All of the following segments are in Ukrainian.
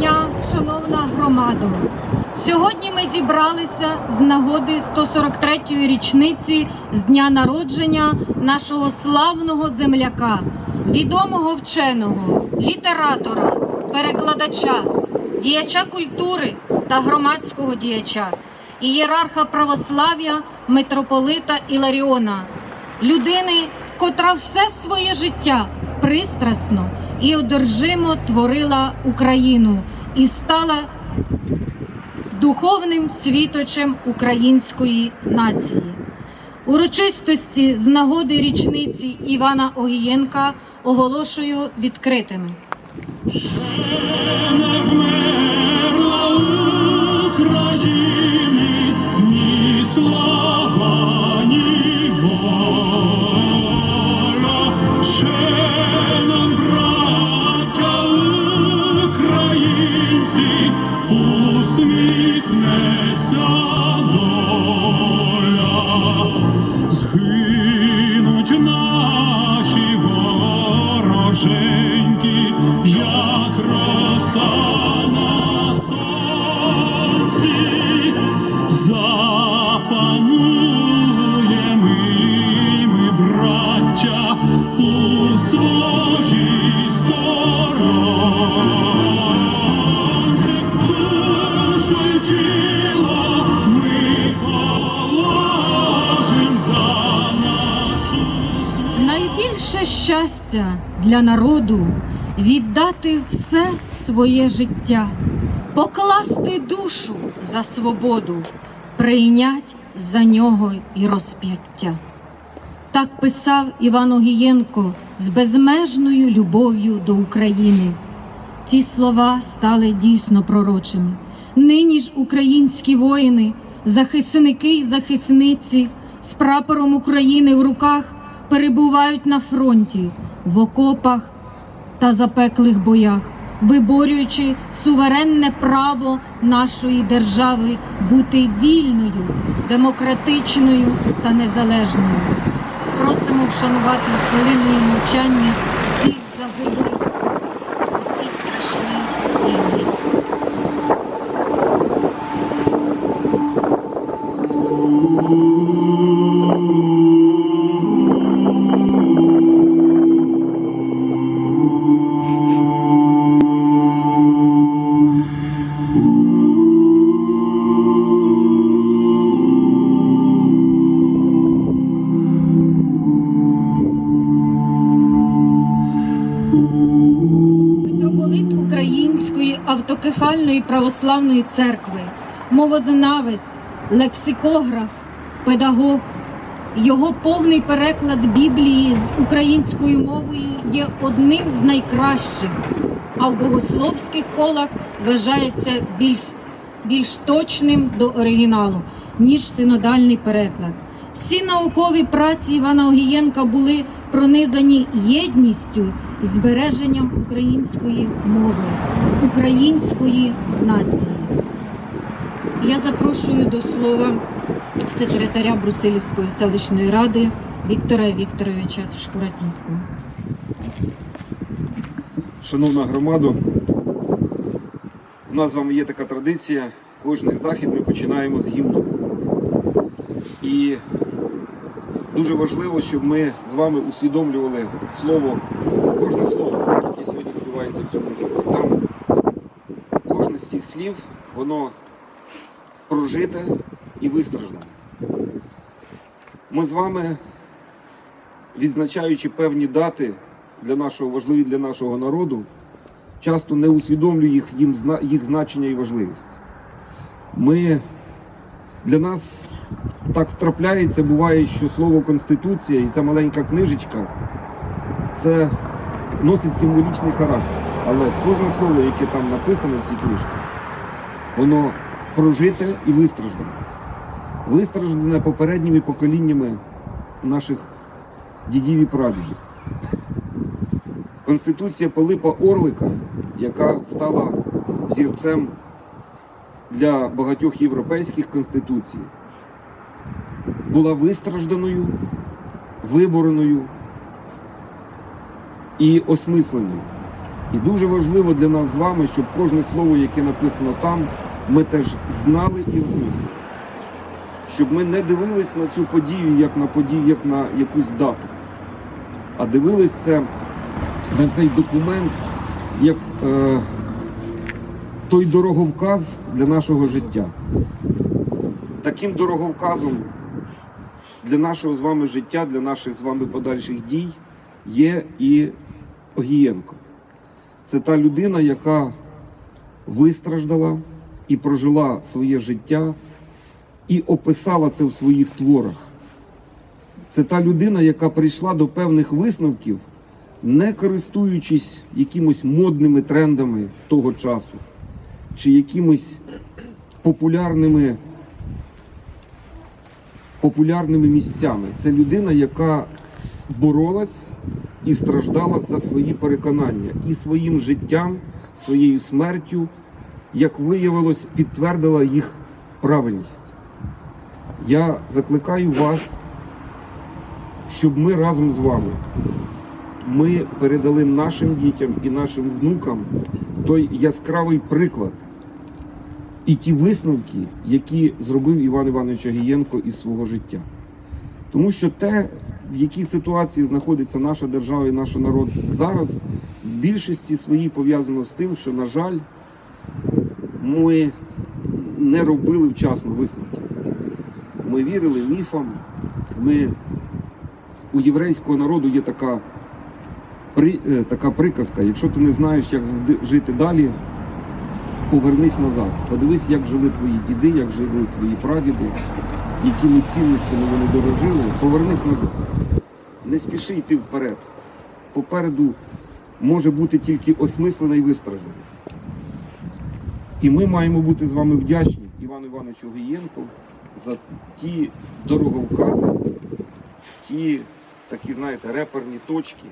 дня, шановна громадо. Сьогодні ми зібралися з нагоди 143-ї річниці з дня народження нашого славного земляка, відомого вченого, літератора, перекладача, діяча культури та громадського діяча, ієрарха православ'я митрополита Іларіона, людини, котра все своє життя пристрасно і одержимо творила Україну і стала духовним світочем української нації. Урочистості з нагоди річниці Івана Огієнка оголошую відкритими. Щастя для народу віддати все своє життя, покласти душу за свободу, прийнять за нього і розп'яття. Так писав Іван Огієнко з безмежною любов'ю до України. Ці слова стали дійсно пророчими. Нині ж українські воїни, захисники й захисниці з прапором України в руках перебувають на фронті, в окопах та запеклих боях, виборюючи суверенне право нашої держави бути вільною, демократичною та незалежною. Просимо вшанувати хвилиною мовчання всіх загиблих автокефальної православної церкви, мовознавець, лексикограф, педагог. Його повний переклад Біблії з українською мовою є одним з найкращих, а в богословських колах вважається більш, більш точним до оригіналу, ніж синодальний переклад. Всі наукові праці Івана Огієнка були пронизані єдністю і збереженням української мови, української нації. Я запрошую до слова секретаря Брусилівської селищної ради Віктора Вікторовича Шкуратінського. Шановна громаду, у нас з вами є така традиція. Кожний захід ми починаємо з гімну. І дуже важливо, щоб ми з вами усвідомлювали слово, кожне слово, яке сьогодні співається в цьому гімні. Там кожне з цих слів, воно прожите і вистраждане. Ми з вами, відзначаючи певні дати для нашого важливі для нашого народу, часто не усвідомлюємо їх, їм, їх значення і важливість. Ми для нас так трапляється, буває, що слово Конституція і ця маленька книжечка це носить символічний характер. Але кожне слово, яке там написано в цій книжці, воно прожите і вистраждане. Вистраждане попередніми поколіннями наших дідів і прадідів. Конституція Пилипа Орлика, яка стала взірцем для багатьох європейських конституцій, була вистражданою, вибореною і осмисленою. І дуже важливо для нас з вами, щоб кожне слово, яке написано там, ми теж знали і осмислили. Щоб ми не дивились на цю подію як на подію, як на якусь дату, а дивились це на цей документ як е, той дороговказ для нашого життя. Таким дороговказом для нашого з вами життя, для наших з вами подальших дій є і Огієнко. Це та людина, яка вистраждала і прожила своє життя, і описала це в своїх творах. Це та людина, яка прийшла до певних висновків, не користуючись якимось модними трендами того часу, чи якимось популярними, популярними місцями. Це людина, яка боролась і страждала за свої переконання і своїм життям, своєю смертю, як виявилось, підтвердила їх правильність. Я закликаю вас, щоб ми разом з вами ми передали нашим дітям і нашим внукам той яскравий приклад і ті висновки, які зробив Іван Іванович Агієнко із свого життя. Тому що те, в якій ситуації знаходиться наша держава і наш народ зараз, в більшості своїй пов'язано з тим, що, на жаль, ми не робили вчасно висновки. Ми вірили міфам. Ми у єврейського народу є така, при, е, така приказка: якщо ти не знаєш, як жити далі, повернись назад. Подивись, як жили твої діди, як жили твої прадіди, якими цінностями вони дорожили. Повернись назад. Не спіши йти вперед. Попереду може бути тільки осмислене і вистраждане. І ми маємо бути з вами вдячні Івану Івановичу Гієнку за ті дороговкази, ті такі, знаєте, реперні точки,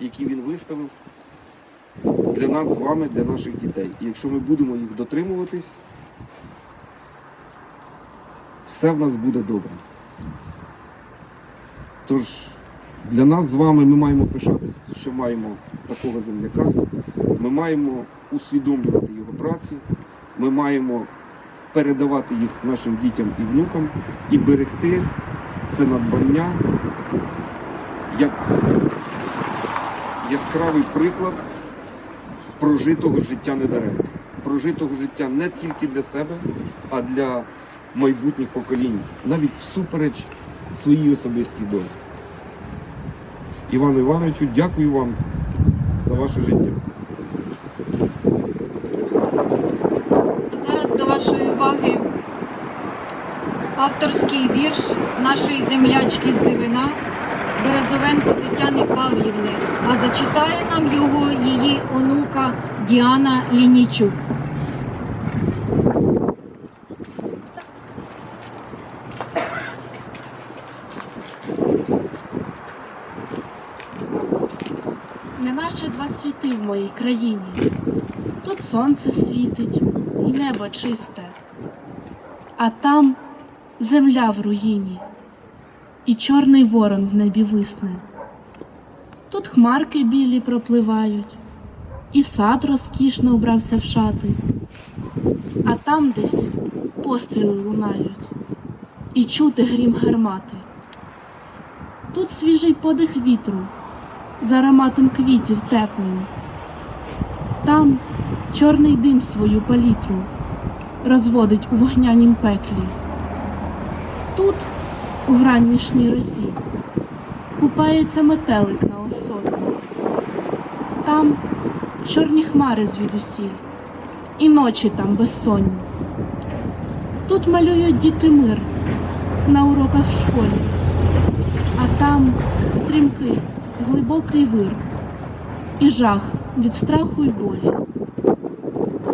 які він виставив для нас з вами, для наших дітей. І якщо ми будемо їх дотримуватись, все в нас буде добре. Тож для нас з вами ми маємо пишатись, що маємо такого земляка. Ми маємо усвідомлювати його праці, ми маємо передавати їх нашим дітям і внукам і берегти це надбання як яскравий приклад прожитого життя недаремно. Прожитого життя не тільки для себе, а для майбутніх поколінь, навіть всупереч своїй особистій долі. Івану Івановичу, дякую вам за ваше життя. Зараз до вашої уваги авторський вірш нашої землячки з Дивина Березовенко Тетяни Павлівни. А зачитає нам його її онука Діана Лінійчук. Не наче два світи в моїй країні. Тут сонце світить і небо чисте, а там земля в руїні, і чорний ворон в небі висне. Тут хмарки білі пропливають, і сад розкішно вбрався в шати, а там десь постріли лунають, і чути грім гармати. Тут свіжий подих вітру з ароматом квітів теплим. Там чорний дим свою палітру розводить у вогнянім пеклі. Тут, у гранішній росі, купається метелик на осоні. Там чорні хмари звідусіль, і ночі там безсонні. Тут малюють діти мир на уроках в школі, а там стрімкий, глибокий вир і жах від страху й болі.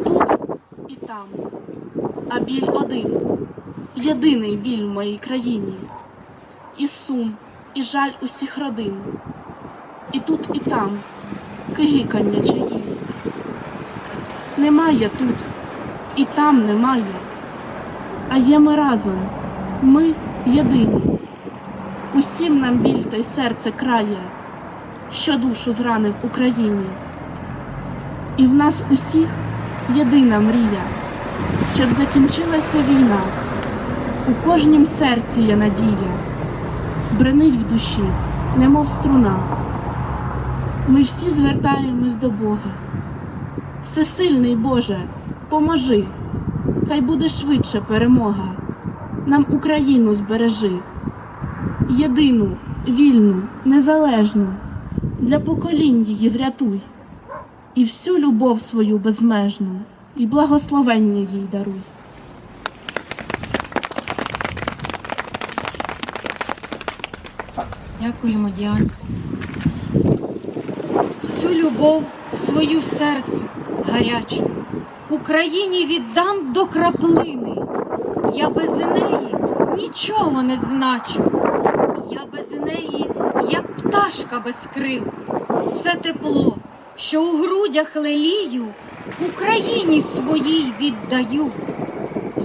Тут і там, а біль один, єдиний біль в моїй країні, і сум, і жаль усіх родин, і тут, і там кигикання чаїні. Немає тут, і там немає, а є ми разом, ми єдині. Усім нам біль та й серце крає, що душу зранив Україні. І в нас усіх єдина мрія, щоб закінчилася війна. У кожнім серці є надія, бренить в душі, немов струна. Ми всі звертаємось до Бога. Всесильний Боже, поможи, хай буде швидше перемога. Нам Україну збережи, єдину, вільну, незалежну, для поколінь її врятуй, і всю любов свою безмежну, і благословення їй даруй. Дякуємо, Діанці. Всю любов свою серцю гарячу Україні віддам до краплини. Я без неї нічого не значу. Я без неї, як пташка без крил. Все тепло, що у грудях лелію, Україні своїй віддаю.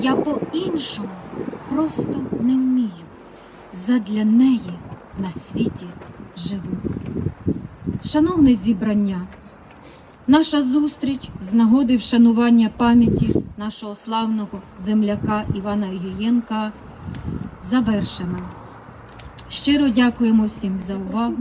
Я по-іншому просто не вмію. Задля неї на світі живу. Шановне зібрання, наша зустріч з нагоди вшанування пам'яті нашого славного земляка Івана Юєнка завершена. Щиро дякуємо всім за увагу.